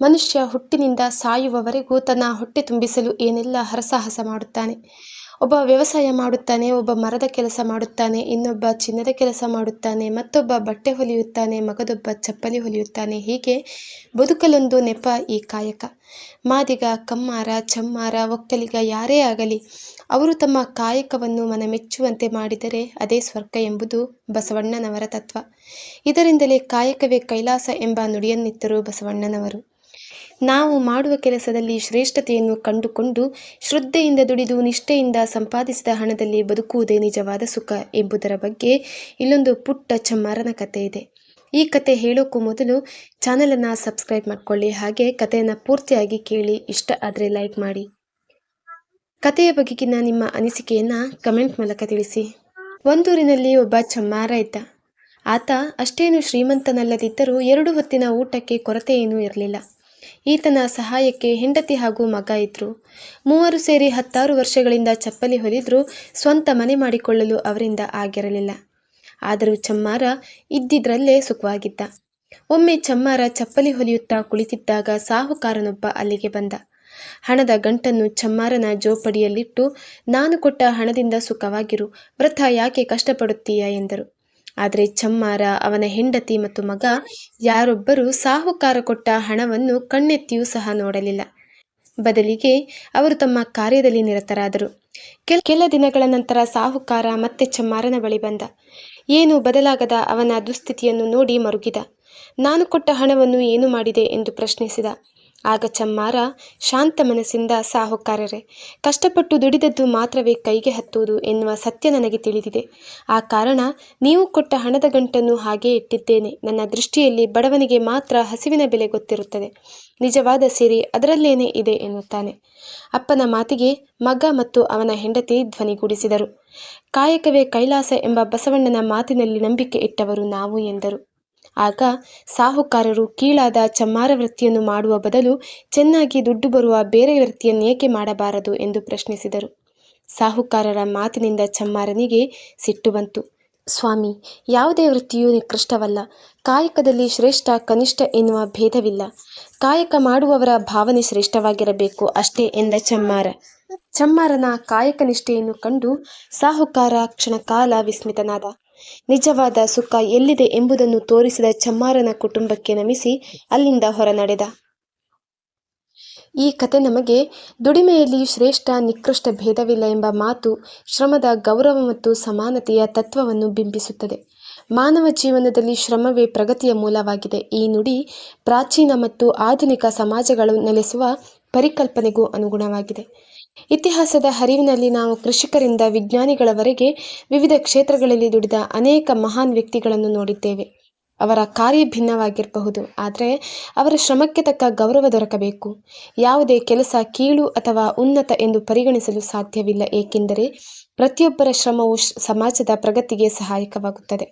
ಮನುಷ್ಯ ಹುಟ್ಟಿನಿಂದ ಸಾಯುವವರೆಗೂ ತನ್ನ ಹೊಟ್ಟೆ ತುಂಬಿಸಲು ಏನೆಲ್ಲ ಹರಸಾಹಸ ಮಾಡುತ್ತಾನೆ? ಒಬ್ಬ ವ್ಯವಸಾಯ ಮಾಡುತ್ತಾನೆ, ಒಬ್ಬ ಮರದ ಕೆಲಸ ಮಾಡುತ್ತಾನೆ, ಇನ್ನೊಬ್ಬ ಚಿನ್ನದ ಕೆಲಸ ಮಾಡುತ್ತಾನೆ, ಮತ್ತೊಬ್ಬ ಬಟ್ಟೆ ಹೊಲಿಯುತ್ತಾನೆ, ಮಗದೊಬ್ಬ ಚಪ್ಪಲಿ ಹೊಲಿಯುತ್ತಾನೆ. ಹೀಗೆ ಬದುಕಲೊಂದು ನೆಪ ಈ ಕಾಯಕ. ಮಾದಿಗ, ಕಮ್ಮಾರ, ಚಮ್ಮಾರ, ಒಕ್ಕಲಿಗ ಯಾರೇ ಆಗಲಿ, ಅವರು ತಮ್ಮ ಕಾಯಕವನ್ನು ಮನಮೆಚ್ಚುವಂತೆ ಮಾಡಿದರೆ ಅದೇ ಸ್ವರ್ಗ ಎಂಬುದು ಬಸವಣ್ಣನವರ ತತ್ವ. ಇದರಿಂದಲೇ ಕಾಯಕವೇ ಕೈಲಾಸ ಎಂಬ ನುಡಿಯನ್ನಿತ್ತರು ಬಸವಣ್ಣನವರು. ನಾವು ಮಾಡುವ ಕೆಲಸದಲ್ಲಿ ಶ್ರೇಷ್ಠತೆಯನ್ನು ಕಂಡುಕೊಂಡು ಶ್ರದ್ಧೆಯಿಂದ ದುಡಿದು ನಿಷ್ಠೆಯಿಂದ ಸಂಪಾದಿಸಿದ ಹಣದಲ್ಲಿ ಬದುಕುವುದೇ ನಿಜವಾದ ಸುಖ ಎಂಬುದರ ಬಗ್ಗೆ ಇಲ್ಲೊಂದು ಪುಟ್ಟ ಚಮ್ಮಾರನ ಕತೆ ಇದೆ. ಈ ಕತೆ ಹೇಳೋಕ್ಕೂ ಮೊದಲು ಚಾನಲನ್ನು ಸಬ್ಸ್ಕ್ರೈಬ್ ಮಾಡಿಕೊಳ್ಳಿ. ಹಾಗೆ ಕಥೆಯನ್ನು ಪೂರ್ತಿಯಾಗಿ ಕೇಳಿ ಇಷ್ಟ ಆದರೆ ಲೈಕ್ ಮಾಡಿ. ಕಥೆಯ ಬಗೆಗಿನ ನಿಮ್ಮ ಅನಿಸಿಕೆಯನ್ನು ಕಮೆಂಟ್ ಮೂಲಕ ತಿಳಿಸಿ. ಒಂದೂರಿನಲ್ಲಿ ಒಬ್ಬ ಚಮ್ಮಾರ ಇದ್ದ. ಆತ ಅಷ್ಟೇನು ಶ್ರೀಮಂತನಲ್ಲದಿದ್ದರೂ ಎರಡು ಹೊತ್ತಿನ ಊಟಕ್ಕೆ ಕೊರತೆಯೇನೂ ಇರಲಿಲ್ಲ. ಈತನ ಸಹಾಯಕ್ಕೆ ಹೆಂಡತಿ ಹಾಗೂ ಮಗ ಇದ್ರು. ಮೂವರು ಸೇರಿ ಹತ್ತಾರು ವರ್ಷಗಳಿಂದ ಚಪ್ಪಲಿ ಹೊಲಿದ್ರೂ ಸ್ವಂತ ಮನೆ ಮಾಡಿಕೊಳ್ಳಲು ಅವರಿಂದ ಆಗಿರಲಿಲ್ಲ. ಆದರೂ ಚಮ್ಮಾರ ಇದ್ದಿದ್ರಲ್ಲೇ ಸುಖವಾಗಿದ್ದ. ಒಮ್ಮೆ ಚಮ್ಮಾರ ಚಪ್ಪಲಿ ಹೊಲಿಯುತ್ತಾ ಕುಳಿತಿದ್ದಾಗ ಸಾಹುಕಾರನೊಬ್ಬ ಅಲ್ಲಿಗೆ ಬಂದ. ಹಣದ ಗಂಟನ್ನು ಚಮ್ಮಾರನ ಜೋಪಡಿಯಲ್ಲಿಟ್ಟು, ನಾನು ಕೊಟ್ಟ ಹಣದಿಂದ ಸುಖವಾಗಿರು, ವ್ರತ ಯಾಕೆ ಕಷ್ಟಪಡುತ್ತೀಯ? ಎಂದರು. ಆದರೆ ಚಮ್ಮಾರ ಅವನ ಹೆಂಡತಿ ಮತ್ತು ಮಗ ಯಾರೊಬ್ಬರೂ ಸಾಹುಕಾರ ಕೊಟ್ಟ ಹಣವನ್ನು ಕಣ್ಣೆತ್ತಿಯೂ ಸಹ ನೋಡಲಿಲ್ಲ. ಬದಲಿಗೆ ಅವರು ತಮ್ಮ ಕಾರ್ಯದಲ್ಲಿ ನಿರತರಾದರು. ಕೆಲ ಕೆಲ ದಿನಗಳ ನಂತರ ಸಾಹುಕಾರ ಮತ್ತೆ ಚಮ್ಮಾರನ ಬಳಿ ಬಂದ. ಏನು ಬದಲಾಗದ ಅವನ ದುಸ್ಥಿತಿಯನ್ನು ನೋಡಿ ಮರುಗಿದ. ನಾನು ಕೊಟ್ಟ ಹಣವನ್ನು ಏನು ಮಾಡಿದೆ ಎಂದು ಪ್ರಶ್ನಿಸಿದ. ಆಗ ಚಮ್ಮಾರ ಶಾಂತ ಮನಸ್ಸಿಂದ, ಸಾಹುಕಾರರೇ, ಕಷ್ಟಪಟ್ಟು ದುಡಿದದ್ದು ಮಾತ್ರವೇ ಕೈಗೆ ಹತ್ತುವುದು ಎನ್ನುವ ಸತ್ಯ ನನಗೆ ತಿಳಿದಿದೆ. ಆ ಕಾರಣ ನೀವು ಕೊಟ್ಟ ಹಣದ ಗಂಟನ್ನು ಹಾಗೇ ಇಟ್ಟಿದ್ದೇನೆ. ನನ್ನ ದೃಷ್ಟಿಯಲ್ಲಿ ಬಡವನಿಗೆ ಮಾತ್ರ ಹಸಿವಿನ ಬೆಲೆ ಗೊತ್ತಿರುತ್ತದೆ. ನಿಜವಾದ ಸಿರಿ ಅದರಲ್ಲೇನೇ ಇದೆ ಎನ್ನುತ್ತಾನೆ. ಅಪ್ಪನ ಮಾತಿಗೆ ಮಗ ಮತ್ತು ಅವನ ಹೆಂಡತಿ ಧ್ವನಿಗೂಡಿಸಿದರು ಕಾಯಕವೇ ಕೈಲಾಸ ಎಂಬ ಬಸವಣ್ಣನ ಮಾತಿನಲ್ಲಿ ನಂಬಿಕೆ ಇಟ್ಟವರು ನಾವು ಎಂದರು. ಆಗ ಸಾಹುಕಾರರು ಕೀಳಾದ ಚಮ್ಮಾರ ವೃತ್ತಿಯನ್ನು ಮಾಡುವ ಬದಲು ಚೆನ್ನಾಗಿ ದುಡ್ಡು ಬರುವ ಬೇರೆ ವೃತ್ತಿಯನ್ನೇಕೆ ಮಾಡಬಾರದು ಎಂದು ಪ್ರಶ್ನಿಸಿದರು. ಸಾಹುಕಾರರ ಮಾತಿನಿಂದ ಚಮ್ಮಾರನಿಗೆ ಸಿಟ್ಟು ಬಂತು. ಸ್ವಾಮಿ, ಯಾವುದೇ ವೃತ್ತಿಯೂ ನಿಕೃಷ್ಟವಲ್ಲ. ಕಾಯಕದಲ್ಲಿ ಶ್ರೇಷ್ಠ ಕನಿಷ್ಠ ಎನ್ನುವ ಭೇದವಿಲ್ಲ. ಕಾಯಕ ಮಾಡುವವರ ಭಾವನೆ ಶ್ರೇಷ್ಠವಾಗಿರಬೇಕು ಅಷ್ಟೇ ಎಂದ ಚಮ್ಮಾರ. ಚಮ್ಮಾರನ ಕಾಯಕ ನಿಷ್ಠೆಯನ್ನು ಕಂಡು ಸಾಹುಕಾರ ಕ್ಷಣಕಾಲ ವಿಸ್ಮಿತನಾದ. ನಿಜವಾದ ಸುಖ ಎಲ್ಲಿದೆ ಎಂಬುದನ್ನು ತೋರಿಸಿದ ಚಮ್ಮಾರನ ಕುಟುಂಬಕ್ಕೆ ನಮಿಸಿ ಅಲ್ಲಿಂದ ಹೊರನಡೆದ. ಈ ಕತೆ ನಮಗೆ ದುಡಿಮೆಯಲ್ಲಿ ಶ್ರೇಷ್ಠ ನಿಕೃಷ್ಟ ಭೇದವಿಲ್ಲ ಎಂಬ ಮಾತು ಶ್ರಮದ ಗೌರವ ಮತ್ತು ಸಮಾನತೆಯ ತತ್ವವನ್ನು ಬಿಂಬಿಸುತ್ತದೆ. ಮಾನವ ಜೀವನದಲ್ಲಿ ಶ್ರಮವೇ ಪ್ರಗತಿಯ ಮೂಲವಾಗಿದೆ. ಈ ನುಡಿ ಪ್ರಾಚೀನ ಮತ್ತು ಆಧುನಿಕ ಸಮಾಜಗಳು ನೆಲೆಸುವ ಪರಿಕಲ್ಪನೆಗೂ ಅನುಗುಣವಾಗಿದೆ. ಇತಿಹಾಸದ ಹರಿವಿನಲ್ಲಿ ನಾವು ಕೃಷಿಕರಿಂದ ವಿಜ್ಞಾನಿಗಳವರೆಗೆ ವಿವಿಧ ಕ್ಷೇತ್ರಗಳಲ್ಲಿ ದುಡಿದ ಅನೇಕ ಮಹಾನ್ ವ್ಯಕ್ತಿಗಳನ್ನು ನೋಡಿದ್ದೇವೆ. ಅವರ ಕಾರ್ಯ ಭಿನ್ನವಾಗಿರಬಹುದು, ಆದರೆ ಅವರ ಶ್ರಮಕ್ಕೆ ತಕ್ಕ ಗೌರವ ದೊರಕಬೇಕು. ಯಾವುದೇ ಕೆಲಸ ಕೀಳು ಅಥವಾ ಉನ್ನತ ಎಂದು ಪರಿಗಣಿಸಲು ಸಾಧ್ಯವಿಲ್ಲ, ಏಕೆಂದರೆ ಪ್ರತಿಯೊಬ್ಬರ ಶ್ರಮವು ಸಮಾಜದ ಪ್ರಗತಿಗೆ ಸಹಾಯಕವಾಗುತ್ತದೆ.